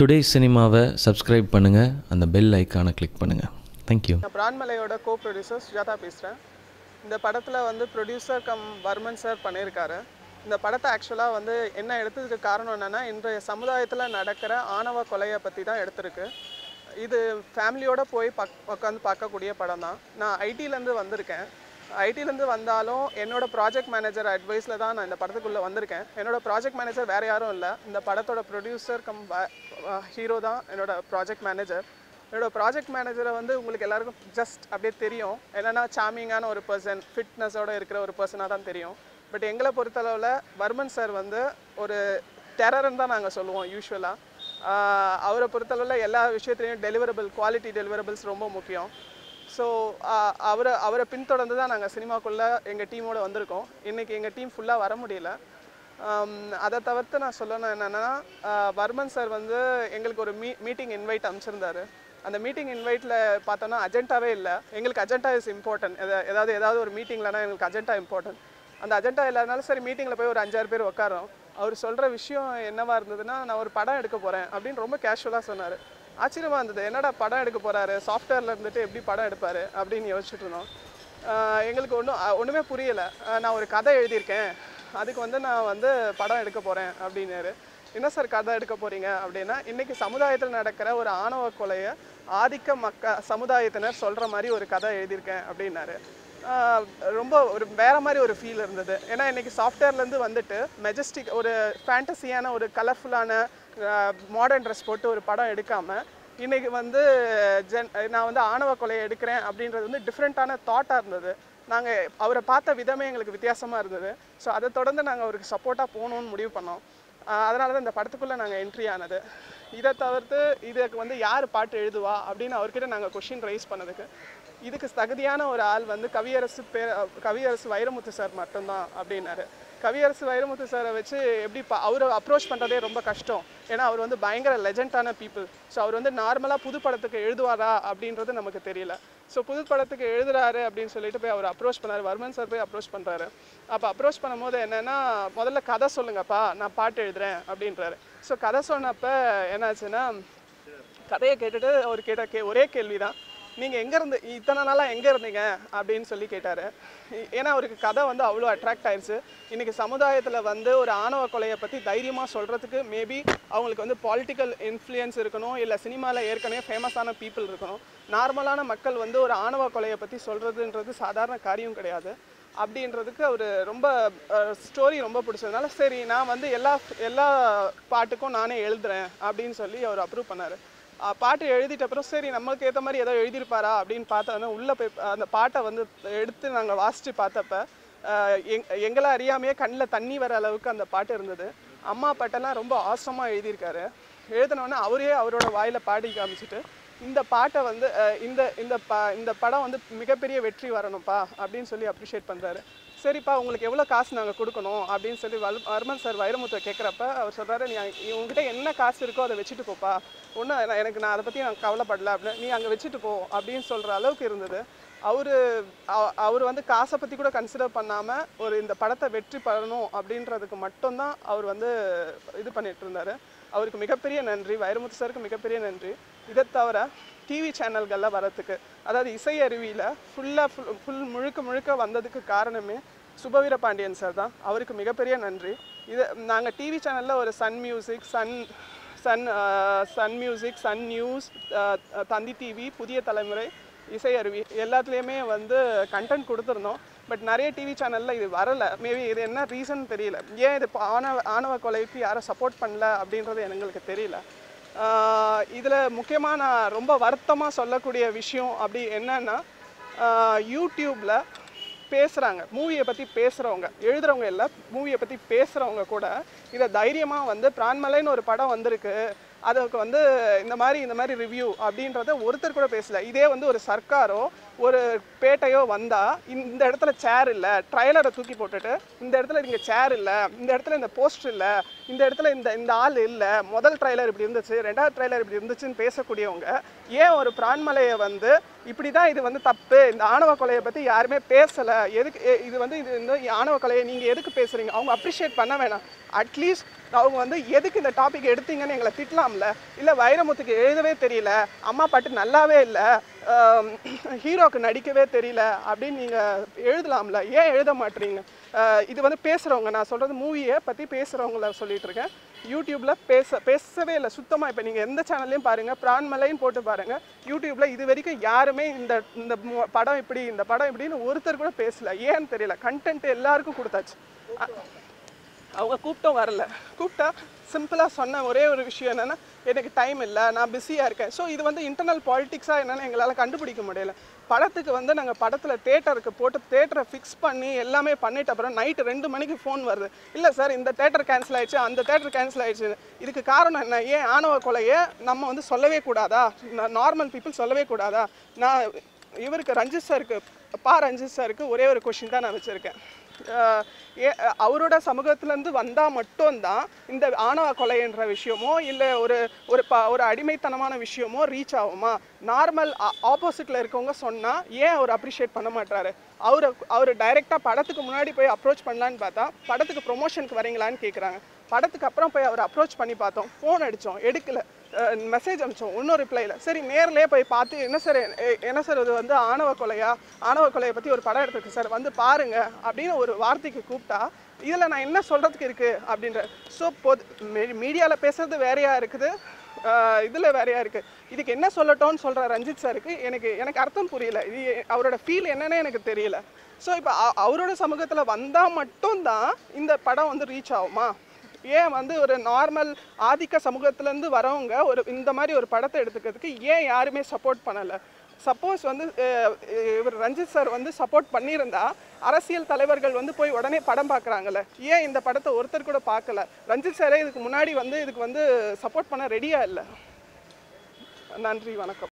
Today சினிமாவை subscribe பண்ணுங்கள் அந்த பெல் ஐக்கானை கிளிக் பண்ணுங்கள் தேங்க்யூ நான் பிரான்மலையோட கோ ப்ரொடியூசர் சுஜாதா பேசுகிறேன் இந்த படத்தில் வந்து ப்ரொடியூசர் கம் வர்மன் சார் பண்ணியிருக்காரு. இந்த படத்தை ஆக்சுவலாக வந்து என்ன எடுத்ததுக்கு காரணம் என்னென்னா இன்றைய சமுதாயத்தில் நடக்கிற ஆணவ கொலையை பற்றி தான் எடுத்திருக்கு. இது ஃபேமிலியோடு போய் பக் உட்காந்து பார்க்கக்கூடிய படம் தான் நான் ஐடியிலேருந்து வந்திருக்கேன். ஐடிலேருந்து வந்தாலும் என்னோட ப்ராஜெக்ட் மேனேஜர் அட்வைஸில் தான் நான் இந்த படத்துக்குள்ளே வந்திருக்கேன். என்னோட ப்ராஜெக்ட் மேனேஜர் வேறு யாரும் இல்லை. இந்த படத்தோட ப்ரொடியூசர் கம் ஹீரோ தான் என்னோட ப்ராஜெக்ட் மேனேஜர் என்னோட ப்ராஜெக்ட் மேனேஜரை வந்து உங்களுக்கு எல்லாருக்கும் ஜஸ்ட் அப்படியே தெரியும். என்னென்னா சாமிங்கான ஒரு பர்சன் ஃபிட்னஸோடு இருக்கிற ஒரு பர்சனாக தான் தெரியும். பட் எங்களை பொறுத்தளவில் வர்மன் சார் வந்து ஒரு டெரர்னு தான் நாங்கள் சொல்லுவோம் யூஸ்வலாக அவரை பொறுத்தளவில் எல்லா விஷயத்துலையும் டெலிவரபிள் குவாலிட்டி டெலிவரபிள்ஸ் ரொம்ப முக்கியம். ஸோ அவரை அவரை பின்தொடர்ந்து தான் நாங்கள் சினிமாக்குள்ளே எங்கள் டீமோடு வந்திருக்கோம். இன்றைக்கி எங்கள் டீம் ஃபுல்லாக வர முடியல. அதை தவிர்த்து நான் சொல்லணும் என்னென்னா வர்மன் சார் வந்து எங்களுக்கு ஒரு மீ மீட்டிங் இன்வைட் அனுப்பிச்சிருந்தாரு. அந்த மீட்டிங் இன்வைட்டில் பார்த்தோன்னா அஜெண்டாவே இல்லை. எங்களுக்கு அஜெண்டா இஸ் இம்பார்ட்டன்ட் ஏதாவது ஏதாவது ஒரு மீட்டிங்லனா எங்களுக்கு அஜெண்டா இம்பார்ட்டன்ட் அந்த அஜெண்டா இல்லாதனால சரி மீட்டிங்கில் போய் ஒரு அஞ்சாறு பேர் உட்காரோம் அவர் சொல்கிற விஷயம் என்னவாக இருந்ததுன்னா நான் ஒரு படம் எடுக்க போகிறேன் அப்படின்னு ரொம்ப கேஷுவலாக சொன்னார். ஆச்சரியமாக இருந்தது. என்னடா படம் எடுக்க போகிறாரு சாஃப்ட்வேரில் இருந்துட்டு எப்படி படம் எடுப்பார்? அப்படின்னு யோசிச்சுட்டு இருந்தோம். எங்களுக்கு ஒன்றும் ஒன்றுமே புரியலை. நான் ஒரு கதை எழுதியிருக்கேன். அதுக்கு வந்து நான் வந்து படம் எடுக்க போகிறேன் அப்படின்னாரு. என்ன சார் கதை எடுக்க போகிறீங்க அப்படின்னா இன்றைக்கி சமுதாயத்தில் நடக்கிற ஒரு ஆணவ கொலையை ஆதிக்க மக்க சமுதாயத்தினர் சொல்கிற மாதிரி ஒரு கதை எழுதியிருக்கேன் அப்படின்னாரு. ரொம்ப ஒரு வேற மாதிரி ஒரு ஃபீல் இருந்தது. ஏன்னா இன்றைக்கி சாஃப்ட்வேர்லேருந்து வந்துட்டு மெஜஸ்டிக் ஒரு ஃபேண்டசியான ஒரு கலர்ஃபுல்லான மாடர்ன் ட்ரெஸ் போட்டு ஒரு படம் எடுக்காமல் இன்றைக்கி வந்து ஜென் நான் வந்து ஆணவ கொலையை எடுக்கிறேன் அப்படின்றது வந்து டிஃப்ரெண்ட்டான தாட்டாக இருந்தது. நாங்கள் அவரை பார்த்த விதமே எங்களுக்கு வித்தியாசமாக இருந்தது. ஸோ அதை தொடர்ந்து நாங்கள் அவருக்கு சப்போர்ட்டாக போகணும்னு முடிவு பண்ணோம். அதனால தான் இந்த படத்துக்குள்ளே நாங்கள் என்ட்ரி ஆனது. இதை தவிர்த்து இதுக்கு வந்து யார் பாட்டு எழுதுவா அப்படின்னு அவர்கிட்ட நாங்கள் கொஷின் ரைஸ் பண்ணதுக்கு இதுக்கு தகுதியான ஒரு ஆள் வந்து கவியரசு பேர் கவியரசு வைரமுத்து சார் மட்டும்தான் அப்படின்னாரு. கவியரசு வைரமுத்து சாரை வச்சு எப்படி பா அவரை அப்ரோச் பண்ணுறதே ரொம்ப கஷ்டம். ஏன்னா அவர் வந்து பயங்கர லெஜெண்டான பீப்புள் ஸோ அவர் வந்து நார்மலாக புது படத்துக்கு எழுதுவாரா அப்படின்றது நமக்கு தெரியல. ஸோ புது படத்துக்கு எழுதுறாரு அப்படின்னு சொல்லிட்டு போய் அவர் அப்ரோச் பண்ணார். வர்மன் சார் போய் அப்ரோச் பண்ணுறாரு அப்போ அப்ரோச் பண்ணும்போது என்னென்னா முதல்ல கதை சொல்லுங்கப்பா. நான் பாட்டு எழுதுறேன். அப்படின்றாரு. ஸோ கதை சொன்னப்போ என்னாச்சுன்னா கதையை கேட்டுட்டு அவர் கேட்ட கே ஒரே கேள்வி தான் நீங்கள் எங்கே இருந்து இத்தனை நாளாக எங்கே இருந்தீங்க அப்படின்னு சொல்லி கேட்டார். ஏன்னா அவருக்கு கதை வந்து அவ்வளோ அட்ராக்ட் ஆயிடுச்சு இன்றைக்கி சமுதாயத்தில் வந்து ஒரு ஆணவ கொலையை பற்றி தைரியமாக சொல்கிறதுக்கு மேபி அவங்களுக்கு வந்து பாலிட்டிக்கல் இன்ஃப்ளூயன்ஸ் இருக்கணும் இல்லை சினிமாவில் ஏற்கனவே ஃபேமஸான பீப்புள் இருக்கணும். நார்மலான மக்கள் வந்து ஒரு ஆணவ கொலையை பற்றி சொல்கிறதுன்றது சாதாரண காரியம் கிடையாது. அப்படின்றதுக்கு அவர் ரொம்ப ஸ்டோரி ரொம்ப பிடிச்சதுனால சரி நான் வந்து எல்லா எல்லா பாட்டுக்கும் நானே எழுதுறேன் அப்படின்னு சொல்லி அவர் அப்ரூவ் பண்ணார். பாட்டு எழுதிட்ட அப்புறம் சரி நம்மளுக்கு ஏற்ற மாதிரி ஏதோ எழுதியிருப்பாரா அப்படின்னு பார்த்தோன்னா உள்ளே போய் அந்த பாட்டை வந்து எடுத்து நாங்கள் வாசித்து பார்த்தப்ப எங் எங்களை அறியாமையே கண்ணில் தண்ணி வர அளவுக்கு அந்த பாட்டு இருந்தது. அம்மா பாட்டெல்லாம் ரொம்ப ஆசமாக எழுதியிருக்காரு. எழுதினோடனே அவரே அவரோட வாயில் பாடி காமிச்சிட்டு இந்த பாட்டை வந்து இந்த இந்த ப இந்த படம் வந்து மிகப்பெரிய வெற்றி வரணும்ப்பா அப்படின்னு சொல்லி அப்ரிஷியேட் பண்ணுறாரு சரிப்பா உங்களுக்கு எவ்வளோ காசு நாங்கள் கொடுக்கணும் அப்படின்னு சொல்லி வல் வர்மன் சார் வைரமுத்தை கேட்குறப்ப அவர் சொல்கிறாரு நீ உங்ககிட்ட என்ன காசு இருக்கோ அதை வச்சுட்டு போப்பா. ஒன்றும் எனக்கு நான் அதை பற்றி நான் கவலைப்படல அப்படின்னு நீ அங்கே வச்சுட்டு போ அப்படின்னு சொல்கிற அளவுக்கு இருந்தது. அவர் அவர் வந்து காசை பற்றி கூட கன்சிடர் பண்ணாமல் ஒரு இந்த படத்தை வெற்றி பெறணும் அப்படின்றதுக்கு மட்டும்தான் அவர் வந்து இது பண்ணிகிட்டு இருந்தார். அவருக்கு மிகப்பெரிய நன்றி வைரமுத்து சாருக்கு மிகப்பெரிய நன்றி. இதை தவிர டிவி சேனல்களில் வரத்துக்கு அதாவது இசை அருவியில் ஃபுல்லாக ஃபுல் ஃபுல் முழுக்க முழுக்க வந்ததுக்கு காரணமே சுபவீர பாண்டியன் சார் தான். அவருக்கு மிகப்பெரிய நன்றி. இது நாங்கள் டிவி சேனலில் ஒரு Sun Music Sun Sun Sun Music Sun News Thanthi TV Puthiya Thalaimurai இசை அருவி எல்லாத்துலேயுமே வந்து கண்டென்ட் கொடுத்துருந்தோம். பட் நிறைய டிவி சேனலில் இது வரலை. மேபி இது என்ன ரீசன் தெரியல. ஏன் இது இப்போ ஆணவ ஆணவ கொலைக்கு யாரும் சப்போர்ட் பண்ணல அப்படின்றது எங்களுக்கு தெரியல. இதில் முக்கியமாக நான் ரொம்ப வருத்தமாக சொல்லக்கூடிய விஷயம் அப்படி என்னன்னா யூடியூப்பில் பேசுகிறாங்க மூவியை பற்றி பேசுகிறவங்க எழுதுகிறவங்க இல்லை மூவியை பற்றி பேசுகிறவங்க கூட இதை தைரியமாக வந்து பிரான்மலைன்னு ஒரு படம் வந்திருக்கு. அதுக்கு வந்து இந்த மாதிரி இந்த மாதிரி ரிவ்யூ அப்படின்றத ஒருத்தர் கூட பேசல. இதே வந்து ஒரு சர்க்காரோ ஒரு பேட்டையோ வந்தால் இந்த இடத்துல சேர் இல்லை ட்ரைலரை தூக்கி போட்டுட்டு இந்த இடத்துல இங்கே சேர் இல்லை இந்த இடத்துல இந்த போஸ்ட் இல்லை இந்த இடத்துல இந்த இந்த ஆள் இல்லை முதல் ட்ரைலர் இப்படி இருந்துச்சு ரெண்டாவது ட்ரைலர் இப்படி இருந்துச்சுன்னு பேசக்கூடியவங்க ஏன் ஒரு பிரான்மலையை வந்து இப்படி தான் இது வந்து தப்பு இந்த ஆணவ கொலையை பற்றி யாருமே பேசலை எதுக்கு இது வந்து இது வந்து ஆணவ கொலையை நீங்கள் எதுக்கு பேசுகிறீங்க அவங்க அப்ரிஷியேட் பண்ண வேணாம். அட்லீஸ்ட் அவங்க வந்து எதுக்கு இந்த டாபிக் எடுத்தீங்கன்னு எங்களை திட்டலாம்ல? இல்லை வைரமுத்துக்கு எழுதவே தெரியல அம்மா பாட்டு நல்லாவே இல்லை ஹீரோக்கு நடிக்கவே தெரியல அப்படின்னு நீங்கள் எழுதலாம்ல. ஏன் எழுத மாட்டீங்க? இது வந்து பேசுகிறவங்க நான் சொல்கிறது மூவியை பற்றி பேசுகிறவங்கள சொல்லிட்டு இருக்கேன். யூடியூப்பில் பேச பேசவே இல்லை. சுத்தமாக இப்போ நீங்கள் எந்த சேனல்லையும் பாருங்கள் பிரான்மலைன்னு போட்டு பாருங்கள் யூடியூப்பில் இது வரைக்கும் யாருமே இந்த இந்த படம் இப்படி இந்த படம் இப்படின்னு ஒருத்தர் கூட பேசல. ஏன்னு தெரியல. கண்டென்ட் எல்லாருக்கும் கொடுத்தாச்சு. அவங்க கூப்பிட்டும் வரல. கூப்பிட்டா சிம்பிளாக சொன்ன ஒரே ஒரு விஷயம் என்னென்னா எனக்கு டைம் இல்லை நான் பிஸியாக இருக்கேன். ஸோ இது வந்து இன்டர்னல் பாலிட்டிக்ஸாக என்னென்னு எங்களால் கண்டுபிடிக்க முடியல. படத்துக்கு வந்து நாங்கள் படத்தில் தேட்டருக்கு போட்டு தேட்டரை ஃபிக்ஸ் பண்ணி எல்லாமே பண்ணிட்ட அப்புறம் நைட்டு ரெண்டு மணிக்கு ஃபோன் வருது. இல்லை சார் இந்த தேட்டர் கேன்சல் ஆயிடுச்சு அந்த தேட்டர் கேன்சல் ஆயிடுச்சு. இதுக்கு காரணம் என்ன? ஏன் ஆணவ கொலையை நம்ம வந்து சொல்லவே கூடாதா? நார்மல் பீப்புள் சொல்லவே கூடாதா? நான் இவருக்கு ரஞ்சித் சாருக்கு பா ரஞ்சித் சாருக்கு ஒரே ஒரு கொஷின் தான் நான் வச்சுருக்கேன். அவரோட சமூகத்திலேருந்து வந்தால் மட்டும்தான் இந்த ஆணவ கொலைன்ற விஷயமோ இல்லை ஒரு ஒரு ப ஒரு அடிமைத்தனமான விஷயமோ ரீச் ஆகுமா? நார்மல் ஆப்போசிட்டில் இருக்கவங்க சொன்னால் ஏன் அவர் அப்ரிஷியேட் பண்ண மாட்டாரு அவர் அவர் டைரெக்டாக படத்துக்கு முன்னாடி போய் அப்ரோச் பண்ணலான்னு பார்த்தா படத்துக்கு ப்ரொமோஷனுக்கு வரீங்களான்னு கேட்குறாங்க படத்துக்கு அப்புறம் போய் அவர் அப்ரோச் பண்ணி பார்த்தோம். ஃபோன் அடித்தோம் எடுக்கல. மெசேஜ் அனுப்பிச்சோம். இன்னும் ரிப்ளை இல்லை. சரி நேர்லயே போய் பார்த்து என்ன சார் என்ன சார் இது வந்து ஆணவ கொலையா? ஆணவ கொலையை பற்றி ஒரு படம் எடுத்துருக்கு சார் வந்து பாருங்க அப்படின்னு ஒரு வார்த்தைக்கு கூப்பிட்டா இதில் நான் என்ன சொல்கிறதுக்கு இருக்குது அப்படின்ற. ஸோ பொது மீடியாவில் பேசுறது வேறையாக இருக்குது. இதில் வேறையாக இருக்குது இதுக்கு என்ன சொல்லட்டோன்னு சொல்கிற ரஞ்சித் சாருக்கு எனக்கு எனக்கு அர்த்தம் புரியல. இது அவரோட ஃபீல் என்னன்னு எனக்கு தெரியல. ஸோ இப்போ அவரோட சமூகத்தில் வந்தால் மட்டும்தான் இந்த படம் வந்து ரீச் ஆகுமா? ஏன் வந்து ஒரு நார்மல் ஆதிக்க சமூகத்துலேருந்து வரவங்க ஒரு இந்த மாதிரி ஒரு படத்தை எடுத்துக்கிறதுக்கு ஏன் யாருமே சப்போர்ட் பண்ணலை? சப்போஸ் வந்து இவர் ரஞ்சித் சார் வந்து சப்போர்ட் பண்ணியிருந்தா அரசியல் தலைவர்கள் வந்து போய் உடனே படம் பார்க்குறாங்கல்ல. ஏன் இந்த படத்தை ஒருத்தர் கூட பார்க்கல? ரஞ்சித் சாரே இதுக்கு முன்னாடி வந்து இதுக்கு வந்து சப்போர்ட் பண்ண ரெடியாக இல்லை? நன்றி வணக்கம்.